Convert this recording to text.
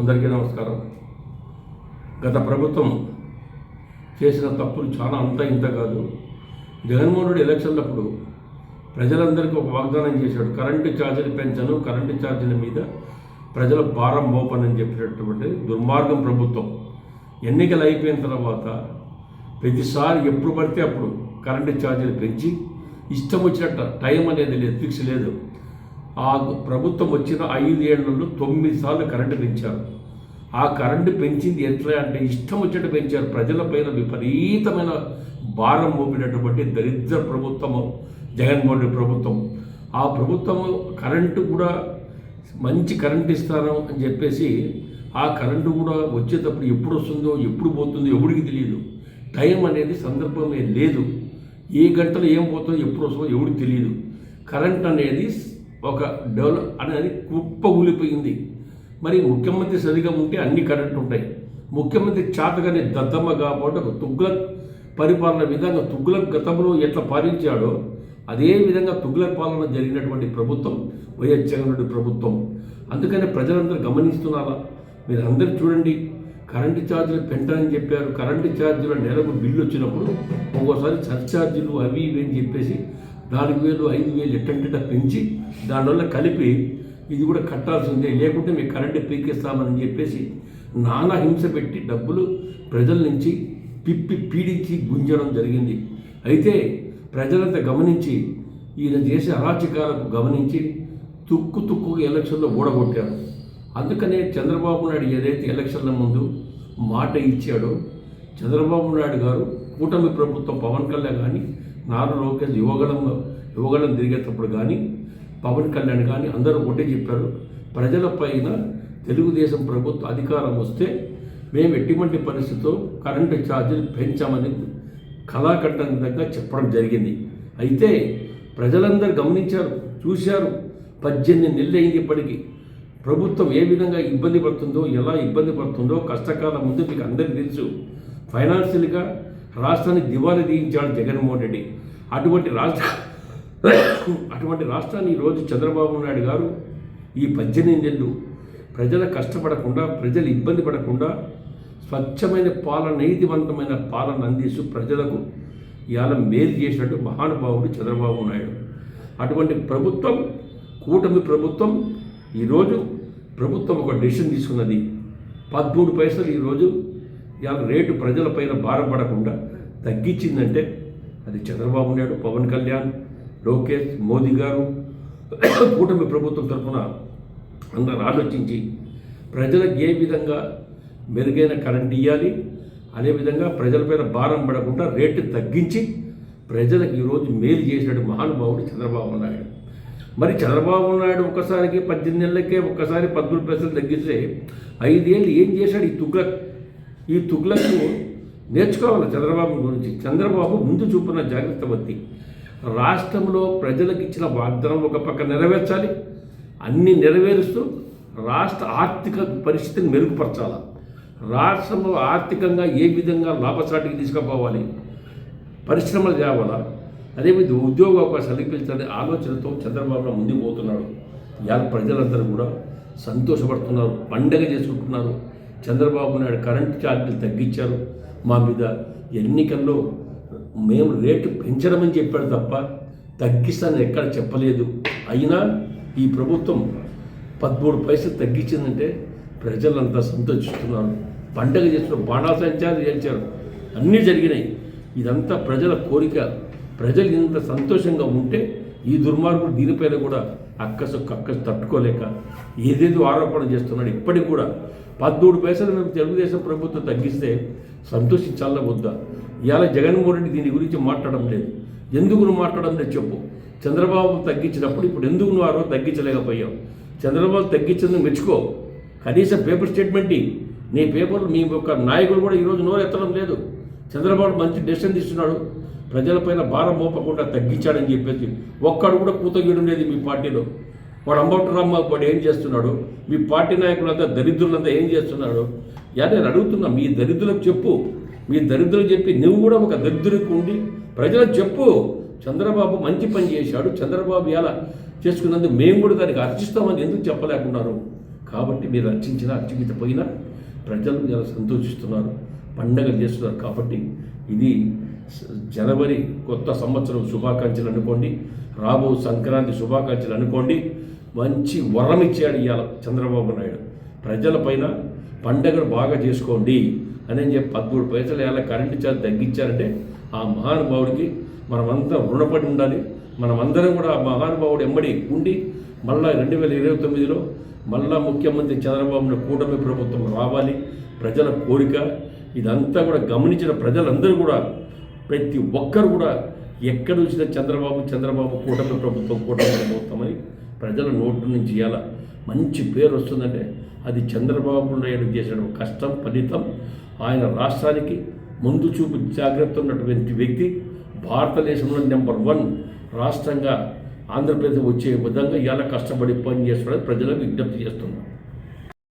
అందరికీ నమస్కారం. గత ప్రభుత్వం చేసిన తప్పులు చాలా అంత ఇంత కాదు. జగన్మోహన్ రెడ్డి ఎలక్షన్లప్పుడు ప్రజలందరికీ ఒక వాగ్దానం చేశాడు. కరెంటు ఛార్జీలు పెంచను కరెంటు ఛార్జీల మీద ప్రజల భారం మోపనని చెప్పినటువంటి దుర్మార్గం ప్రభుత్వం. ఎన్నికలు అయిపోయిన తర్వాత ప్రతిసారి ఎప్పుడు పడితే అప్పుడు కరెంటు ఛార్జీలు పెంచి ఇష్టం వచ్చినట్టు టైం అనేది లేదు ఫిక్స్ లేదు. ఆ ప్రభుత్వం వచ్చిన ఐదు తొమ్మిది సార్లు కరెంటు పెంచారు. ఆ కరెంటు పెంచింది ఎట్లా అంటే ఇష్టం వచ్చినట్టు పెంచారు. ప్రజలపైన విపరీతమైన భారం మోపినటువంటి దరిద్ర ప్రభుత్వము జగన్మోహన్ రెడ్డి ప్రభుత్వం. ఆ ప్రభుత్వము కరెంటు కూడా మంచి కరెంట్ ఇస్తాను అని చెప్పేసి ఆ కరెంటు కూడా వచ్చేటప్పుడు ఎప్పుడు వస్తుందో ఎప్పుడు పోతుందో ఎవడికి తెలియదు టైం అనేది సందర్భమే లేదు. ఏ గంటలో ఏం పోతుందో ఎప్పుడు వస్తుందో ఎవడికి తెలియదు కరెంట్ అనేది ఒక డెవలప్ అనేది కుప్పగూలిపోయింది మరి ముఖ్యమంత్రి సరిగా ఉంటే అన్ని కరెంట్ ఉంటాయి. ముఖ్యమంత్రి చాతగానే దద్దమ్మ కాబట్టి ఒక తుగ్లక్ పరిపాలన విధంగా తుగ్లక్ గతంలో ఎట్లా పాలించాడో అదే విధంగా తుగ్లక్ పాలన జరిగినటువంటి ప్రభుత్వం వైఎస్ జగన్ రెడ్డి ప్రభుత్వం. అందుకని ప్రజలందరూ గమనిస్తున్నారా? మీరు అందరు చూడండి కరెంటు ఛార్జీలు పెంటని చెప్పారు. కరెంటు ఛార్జీల నెలకు బిల్లు వచ్చినప్పుడు ఒక్కోసారి సర్ఛార్జీలు అవి ఇవి అని చెప్పేసి నాలుగు వేలు ఐదు వేలు ఎట్టంటే పెంచి దానివల్ల కలిపి ఇది కూడా కట్టాల్సిందే. లేకుంటే మీకు కరెంటు పీకేస్తామని చెప్పేసి నానా హింస పెట్టి డబ్బులు ప్రజల నుంచి పిప్పి పీడించి గుంజడం జరిగింది. అయితే ప్రజలంతా గమనించి ఈయన చేసే అరాచకాలకు గమనించి తుక్కు తుక్కు ఎలక్షన్లో ఓడగొట్టారు. అందుకనే చంద్రబాబు నాయుడు ఏదైతే ఎలక్షన్ల ముందు మాట ఇచ్చాడో చంద్రబాబు నాయుడు గారు కూటమి ప్రభుత్వం పవన్ కళ్యాణ్ కానీ నారా లోకేష్ యువగళం యువగళం తిరిగేటప్పుడు కానీ పవన్ కళ్యాణ్ కానీ అందరూ ఒకటే చెప్పారు. ప్రజలపైన తెలుగుదేశం ప్రభుత్వ అధికారం వస్తే మేము ఎటువంటి పరిస్థితితో కరెంటు ఛార్జీలు పెంచామని కళాఖండంగా చెప్పడం జరిగింది. అయితే ప్రజలందరూ గమనించారు చూశారు. పద్దెనిమిది నెలలు అయింది ఇప్పటికీ. ప్రభుత్వం ఏ విధంగా ఇబ్బంది పడుతుందో ఎలా ఇబ్బంది పడుతుందో కష్టకాలం ముందు మీకు అందరికీ తెలుసు. ఫైనాన్షియల్గా రాష్ట్రాన్ని దివాలా తీయించాడు జగన్మోహన్ రెడ్డి. అటువంటి రాష్ట్ర అటువంటి రాష్ట్రాన్ని ఈరోజు చంద్రబాబు నాయుడు గారు ఈ పద్దెనిమిది నెలలు ప్రజల కష్టపడకుండా ప్రజలు ఇబ్బంది పడకుండా స్వచ్ఛమైన పాలన నీతివంతమైన పాలన అందిస్తూ ప్రజలకు ఇవాళ మేలు చేసినట్టు మహానుభావుడు చంద్రబాబు నాయుడు. అటువంటి ప్రభుత్వం కూటమి ప్రభుత్వం ఈరోజు ప్రభుత్వం ఒక డెసిషన్ తీసుకున్నది. పదమూడు పైసలు ఈరోజు ఇవాళ రేటు ప్రజలపైన భారం పడకుండా తగ్గించిందంటే అది చంద్రబాబు నాయుడు పవన్ కళ్యాణ్ లోకేష్ మోదీ గారు కూటమి ప్రభుత్వం తరఫున అందరూ ఆలోచించి ప్రజలకు ఏ విధంగా మెరుగైన కరెంట్ ఇవ్వాలి అదేవిధంగా ప్రజలపైన భారం పడకుండా రేటు తగ్గించి ప్రజలకు ఈరోజు మేలు చేసినట్టు మహానుభావుడు చంద్రబాబు నాయుడు. మరి చంద్రబాబు నాయుడు ఒక్కసారికి పద్దెనిమిది నెలలకే ఒక్కసారి పద్మూడు పైసలు తగ్గిస్తే ఐదేళ్ళు ఏం చేశాడు ఈ తుగ్లక్ ఈ తుగ్లకు నేర్చుకోవాలి చంద్రబాబు గురించి. చంద్రబాబు ముందు చూపున్న జాగ్రత్త వద్ది రాష్ట్రంలో ప్రజలకు ఇచ్చిన వాగ్దానం ఒక పక్క నెరవేర్చాలి. అన్ని నెరవేరుస్తూ రాష్ట్ర ఆర్థిక పరిస్థితిని మెరుగుపరచాలి. రాష్ట్రంలో ఆర్థికంగా ఏ విధంగా లాభసాటికి తీసుకుపోవాలి? పరిశ్రమలు తేవాలా అదేవిధంగా ఉద్యోగ అవకాశాలు కల్పించాలనే ఆలోచనతో చంద్రబాబు ముందుకు పోతున్నాడు. ఇవాళ ప్రజలందరూ కూడా సంతోషపడుతున్నారు పండగ చేసుకుంటున్నారు. చంద్రబాబు నాయుడు కరెంటు ఛార్జీలు తగ్గించారు. మా మీద ఎన్నికల్లో మేము రేటు పెంచడమని చెప్పాడు తప్ప తగ్గిస్తానని ఎక్కడ చెప్పలేదు. అయినా ఈ ప్రభుత్వం పదమూడు పైసలు తగ్గించిందంటే ప్రజలంతా సంతోషిస్తున్నారు. పండగ చేసిన బాణాసంచాలు చేశారు అన్నీ జరిగినాయి. ఇదంతా ప్రజల కోరిక. ప్రజలు ఇంత సంతోషంగా ఉంటే ఈ దుర్మార్గుడు దీనిపైన కూడా అక్కసు కక్కసు తట్టుకోలేక ఏదేదో ఆరోపణ చేస్తున్నాడు. ఇప్పటికి కూడా పదమూడు పైసలు మేము తెలుగుదేశం ప్రభుత్వం తగ్గిస్తే సంతోషించాలా వద్దా? ఇవాళ జగన్మోహన్ రెడ్డి దీని గురించి మాట్లాడడం లేదు. ఎందుకు నువ్వు మాట్లాడడం లేదు చెప్పు. చంద్రబాబు తగ్గించినప్పుడు ఇప్పుడు ఎందుకు నువ్వు ఆ రోజు తగ్గించలేకపోయావు? చంద్రబాబు తగ్గించింది మెచ్చుకో. కనీసం పేపర్ స్టేట్మెంట్ నీ పేపర్లు మీ యొక్క నాయకులు కూడా ఈరోజు నోరు ఎత్తడం లేదు. చంద్రబాబు మంచి డెసిషన్ తీసుకున్నాడు. ప్రజలపైన భారం మోపకుండా తగ్గించాడని చెప్పేసి ఒక్కడు కూడా కూతగీయడం ఉండేది మీ పార్టీలో. వాడు అంబటరామ్మ వాడు ఏం చేస్తున్నాడు? మీ పార్టీ నాయకులంతా దరిద్రులంతా ఏం చేస్తున్నాడు? యా నేను అడుగుతున్నా మీ దరిద్రులకు చెప్పు. మీ దరిద్రులు చెప్పి నువ్వు కూడా ఒక దరిద్రుడికి ఉండి ప్రజలకు చెప్పు. చంద్రబాబు మంచి పని చేశాడు. చంద్రబాబు ఎలా చేసుకున్నందుకు మేము కూడా దానికి అర్చిస్తామని ఎందుకు చెప్పలేకున్నారు? కాబట్టి మీరు అర్చించినా అర్చించకపోయినా ప్రజలు ఇలా సంతోషిస్తున్నారు. పండగలు చేస్తున్నారు కాబట్టి ఇది జనవరి కొత్త సంవత్సరం శుభాకాంక్షలు అనుకోండి. రాబో సంక్రాంతి శుభాకాంక్షలు అనుకోండి. మంచి వరం ఇచ్చాడు ఇవాళ చంద్రబాబు నాయుడు. ప్రజలపైన పండగలు బాగా చేసుకోండి అని చెప్పి పదమూడు పైసలు ఎలా కరెంటు ఛార్జ్ తగ్గించారంటే ఆ మహానుభావుడికి మనమంతా రుణపడి ఉండాలి. మనమందరం కూడా ఆ మహానుభావుడు ఎంబడి ఉండి మళ్ళా రెండు వేల ఇరవై తొమ్మిదిలో మళ్ళా ముఖ్యమంత్రి చంద్రబాబు కూటమి ప్రభుత్వం రావాలి. ప్రజల కోరిక ఇదంతా కూడా గమనించిన ప్రజలందరూ కూడా ప్రతి ఒక్కరు కూడా ఎక్కడ వచ్చిన చంద్రబాబు చంద్రబాబు కూటమి ప్రభుత్వం కూటమి ప్రభుత్వమని ప్రజల నోటు నుంచి ఇవాళ మంచి పేరు వస్తుందంటే అది చంద్రబాబు నాయుడు చేసిన కష్టం ఫలితం. ఆయన రాష్ట్రానికి ముందు చూపు జాగ్రత్త ఉన్నటువంటి వ్యక్తి. భారతదేశంలో నెంబర్ వన్ రాష్ట్రంగా ఆంధ్రప్రదేశ్ వచ్చే విధంగా ఇవాళ కష్టపడి పని చేస్తున్నది ప్రజలకు విజ్ఞప్తి చేస్తున్నాం.